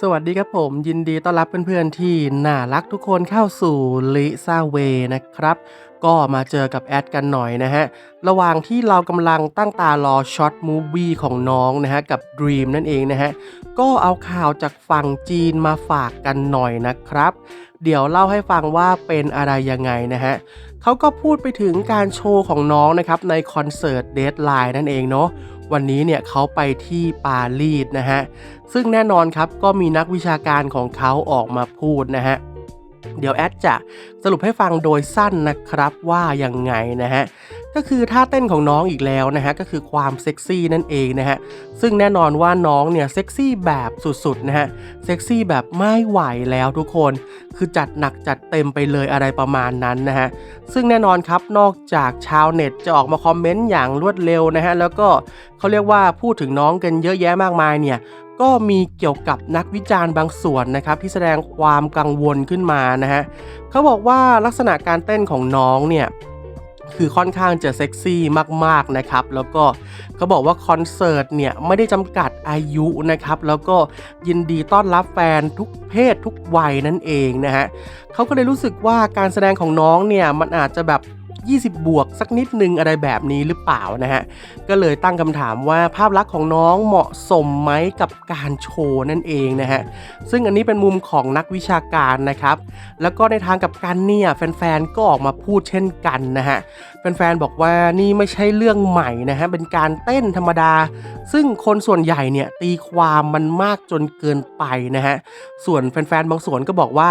สวัสดีครับผมยินดีต้อนรับเพื่อนๆที่น่ารักทุกคนเข้าสู่ลิซ่าเวนะครับ ก็มาเจอกับแอดกันหน่อยนะฮะ ระหว่างที่เรากำลังตั้งตารอช็อตมูฟวี่ของน้องนะฮะ กับ Dream นั่นเองนะฮะ ก็เอาข่าวจากฝั่งจีนมาฝากกันหน่อยนะครับ เดี๋ยวเล่าให้ฟังว่าเป็นอะไรยังไงนะฮะเขาก็พูดไปถึงการโชว์ของน้องนะครับในคอนเสิร์ตเดทไลน์นั่นเองเนาะ วันนี้เนี่ยเขาไปที่ปารีสนะฮะ ซึ่งแน่นอนครับก็มีนักวิชาการของเขาออกมาพูดนะฮะ เดี๋ยวแอดจะสรุปให้ฟังโดยสั้นนะครับว่ายังไงนะฮะ ก็คือท่าเต้นของน้องอีกแล้วนะฮะก็คือความเซ็กซี่นั่นเองนะฮะซึ่งแน่นอนว่าน้องเนี่ยเซ็กซี่แบบสุดๆนะฮะเซ็กซี่แบบไม่ไหวแล้วทุกคน คือจัดหนักจัดเต็มไปเลยอะไรประมาณนั้นนะฮะซึ่งแน่นอนครับนอกจากชาวเน็ตจะออกมาคอมเมนต์อย่างรวดเร็วนะฮะแล้วก็เขาเรียกว่าพูดถึงน้องกันเยอะแยะมากมายเนี่ยก็มีเกี่ยวกับนักวิจารณ์บางส่วนนะครับที่แสดงความกังวลขึ้นมานะฮะเขาบอกว่าลักษณะการเต้นของน้องเนี่ย คือค่อนข้างจะเซ็กซี่มากๆนะครับ แล้วก็เขาบอกว่าคอนเสิร์ตเนี่ยไม่ได้จำกัดอายุนะครับ แล้วก็ยินดีต้อนรับแฟนทุกเพศทุกวัยนั่นเองนะฮะเขาก็เลยรู้สึกว่าการแสดงของน้องเนี่ยมันอาจจะแบบ 20 บวกสักนิดนึงอะไรแบบนี้หรือเปล่านะฮะ ก็เลยตั้งคำถามว่าภาพลักษณ์ของน้องเหมาะสมไหมกับการโชว์นั่นเองนะฮะ ซึ่งอันนี้เป็นมุมของนักวิชาการนะครับ แล้วก็ในทางกับการเนี่ยแฟนๆ ก็ออกมาพูดเช่นกันนะฮะ แฟนๆบอกว่านี่ไม่ใช่เรื่องใหม่นะฮะเป็นการเต้นธรรมดา ซึ่งคนส่วนใหญ่เนี่ยตีความมันมากจนเกินไปนะฮะส่วนแฟนๆบางส่วนก็บอกว่า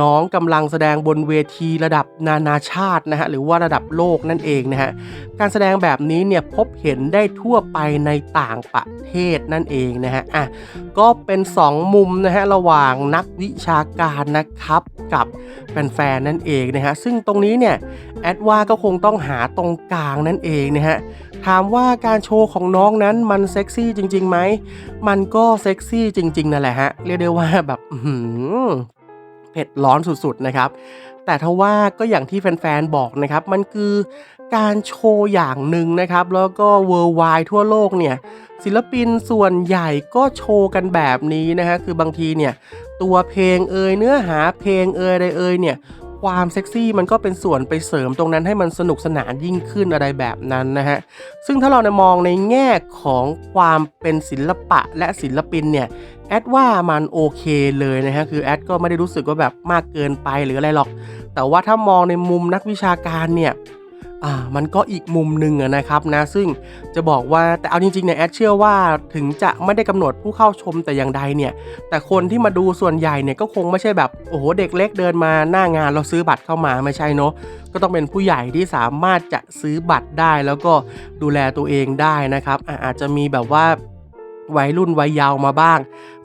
น้องกำลังแสดงบนเวทีระดับนานาชาตินะฮะหรือว่าระดับโลกนั่นเองนะฮะการแสดงแบบนี้เนี่ยพบเห็นได้ทั่วไปในต่างประเทศนั่นเองนะฮะอะก็เป็น 2 มุมนะฮะระหว่างนักวิชาการนะครับกับแฟนๆนั่นเองนะฮะซึ่งตรงนี้เนี่ยแอดว่าก็คงต้องหาตรงกลางนั่นเองนะฮะถามว่าการโชว์ของน้องนั้นมันเซ็กซี่จริงๆไหม มันก็เซ็กซี่จริงๆนั่นแหละฮะ เรียกได้ว่าแบบเผ็ดร้อนสุดๆนะครับ แต่ทว่าก็อย่างที่แฟนๆบอกนะครับ มันคือการโชว์อย่างหนึ่งนะครับ แล้วก็เวิร์ไวทั่วโลกเนี่ย ศิลปินส่วนใหญ่ก็โชว์กันแบบนี้นะฮะ คือบางทีเนี่ย ตัวเพลงเอ่ยเนื้อหาเพลงเอ่ยอะไรเอ่ยเนี่ย ความเซ็กซี่มันก็เป็นส่วนไปเสริมตรงนั้นให้มันสนุกสนานยิ่งขึ้นอะไรแบบนั้นนะฮะ ซึ่งถ้าเราเนี่ยมองในแง่ของความเป็นศิลปะและศิลปินเนี่ยแอดว่ามันโอเคเลยนะฮะ คือแอดก็ไม่ได้รู้สึกว่าแบบมากเกินไปหรืออะไรหรอก แต่ว่าถ้ามองในมุมนักวิชาการเนี่ย อ่ามันก็อีกมุมหนึ่งนะครับนะซึ่งจะบอกว่าแต่เอาจริงๆเนี่ยแอดเชื่อว่าถึงจะไม่ได้กำหนดผู้เข้าชมแต่อย่างใดเนี่ย แต่คนที่มาดูส่วนใหญ่เนี่ยก็คงไม่ใช่แบบโอ้โหเด็กเล็กเดินมาหน้างานเราซื้อบัตรเข้ามาไม่ใช่เนาะก็ต้องเป็นผู้ใหญ่ที่สามารถจะซื้อบัตรได้ แล้วก็ดูแลตัวเองได้นะครับอะอาจจะมีแบบว่า วัยรุ่นวัยเยาว์มาบ้าง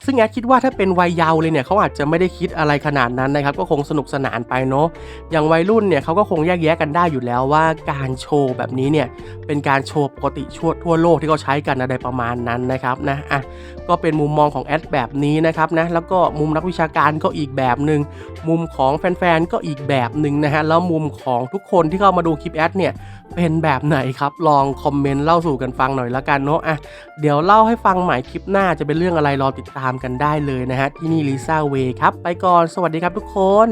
ซึ่งแอดคิดว่าถ้าเป็นวัยเยาว์เลยเนี่ยเขาอาจจะไม่ได้คิดอะไรขนาดนั้นนะครับ ก็คงสนุกสนานไปเนาะอย่างวัยรุ่นเนี่ยเขาก็คงแยกแยะกันได้อยู่แล้วว่าการโชว์แบบนี้เนี่ย เป็นการโชว์ปกติทั่วทั่วโลกที่เขาใช้กันอะไรประมาณนั้นนะครับนะอะก็เป็นมุมมองของแอดแบบนี้นะครับนะแล้วก็มุมนักวิชาการก็อีกแบบหนึ่งมุมของแฟนๆก็อีกแบบหนึ่งนะฮะแล้วมุมของทุกคนที่เข้ามาดูคลิปแอดเนี่ยเป็นแบบไหนครับลองคอมเมนต์เล่าสู่กันฟังหน่อยละกันเนาะอะเดี๋ยวเล่าให้ฟังใหม่คลิปหน้าจะเป็นเรื่องอะไรรอติดตามกันได้เลยนะฮะที่นี่ลิซ่าเวครับไปก่อนสวัสดีครับทุกคน